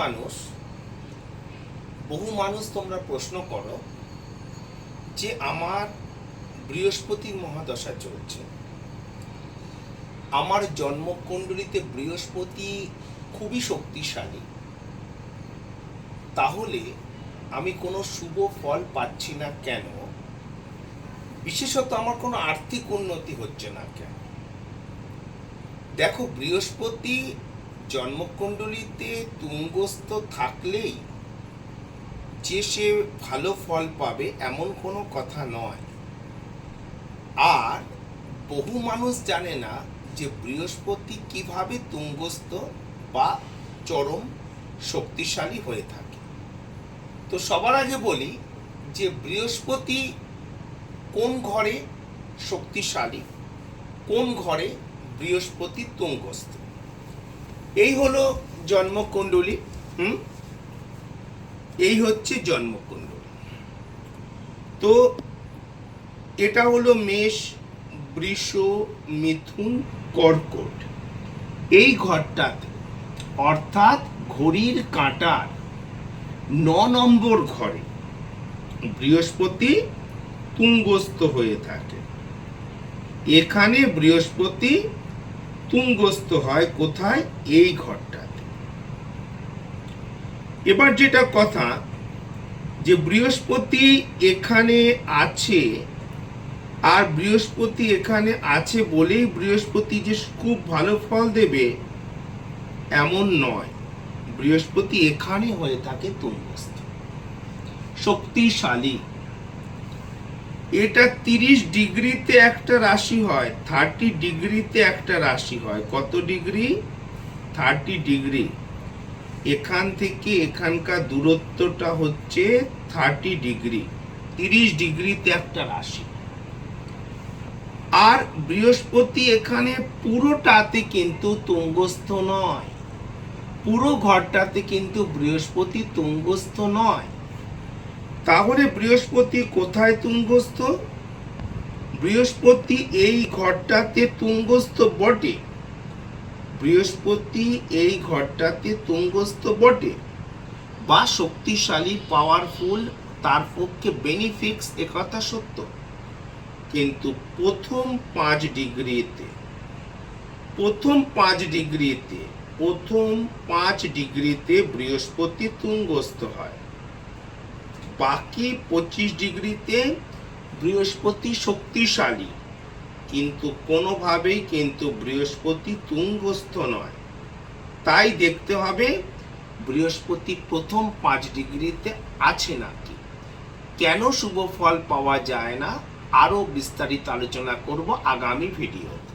মানুষ, বহু মানুষ তোমরা প্রশ্ন করো যে আমার বৃহস্পতির মহাদশা চলছে। আমার জন্মকুণ্ডলিতে বৃহস্পতি খুবই শক্তিশালী। তাহলে আমি কোনো শুভ ফল পাচ্ছি না কেন? বিশেষত আমার কোনো আর্থিক উন্নতি হচ্ছে না কেন? দেখো, বৃহস্পতি জন্মকুণ্ডলিতে তুঙ্গস্থ থাকলেই যে সে ভালো ফল পাবে এমন কোনো কথা নয়। আর বহু মানুষ জানে না যে বৃহস্পতি কীভাবে তুঙ্গস্থ বা চরম শক্তিশালী হয়ে থাকে। তো সবার আগে বলি যে বৃহস্পতি কোন ঘরে শক্তিশালী, কোন ঘরে বৃহস্পতি তুঙ্গস্থ? এই হলো জন্মকুণ্ডলী, হুম? এই হচ্ছে জন্মকুণ্ডলী। তো এটা হলো মেষ, বৃষ, মিথুন, কর্কট। এই ঘরটাতে, অর্থাৎ ঘড়ির কাঁটার ন নম্বর ঘরে বৃহস্পতি তুঙ্গস্থ হয়ে থাকে। এখানে বৃহস্পতি তুঙ্গস্থ হয় কোথায়? এই ঘরটাতে। এবার যেটা কথা, যে বৃহস্পতি এখানে আছে, আর বৃহস্পতি এখানে আছে বলেই বৃহস্পতি যে খুব ভালো ফল দেবে, এমন নয়। বৃহস্পতি এখানে হয়ে থাকে তুঙ্গস্থ শক্তিশালী। এটা তিরিশ ডিগ্রিতে একটা রাশি হয় থার্টি ডিগ্রিতে একটা রাশি হয়। কত ডিগ্রি? Thirty degree. এখান থেকে এখানকার দূরত্বটা হচ্ছে থার্টি ডিগ্রি। তিরিশ ডিগ্রিতে একটা রাশি। আর বৃহস্পতি এখানে পুরোটাতে কিন্তু তুঙ্গস্থ নয়। পুরো ঘরটাতে কিন্তু বৃহস্পতি তুঙ্গস্থ নয়। তাহলে বৃহস্পতি কোথায় তুঙ্গস্থ? বৃহস্পতি এই ঘরটাতে তুঙ্গস্থ বটে। বৃহস্পতি এই ঘরটাতে তুঙ্গস্থ বটে। বা শক্তিশালী পাওয়ারফুল তার পক্ষে বেনিফিক্স একথা সত্য। কিন্তু প্রথম পাঁচ ডিগ্রিতে, প্রথম পাঁচ ডিগ্রিতে, প্রথম পাঁচ ডিগ্রিতে বৃহস্পতি তুঙ্গস্থ হয়। বাকি পঁচিশ ডিগ্রিতে বৃহস্পতি শক্তিশালী। কিন্তু কোনোভাবেই কিন্তু বৃহস্পতি তুঙ্গস্থ নয়। তাই দেখতে হবে বৃহস্পতি প্রথম পাঁচ ডিগ্রিতে আছে নাকি। কেন শুভ ফল পাওয়া যায় না? আরও বিস্তারিত আলোচনা করব আগামী ভিডিওতে।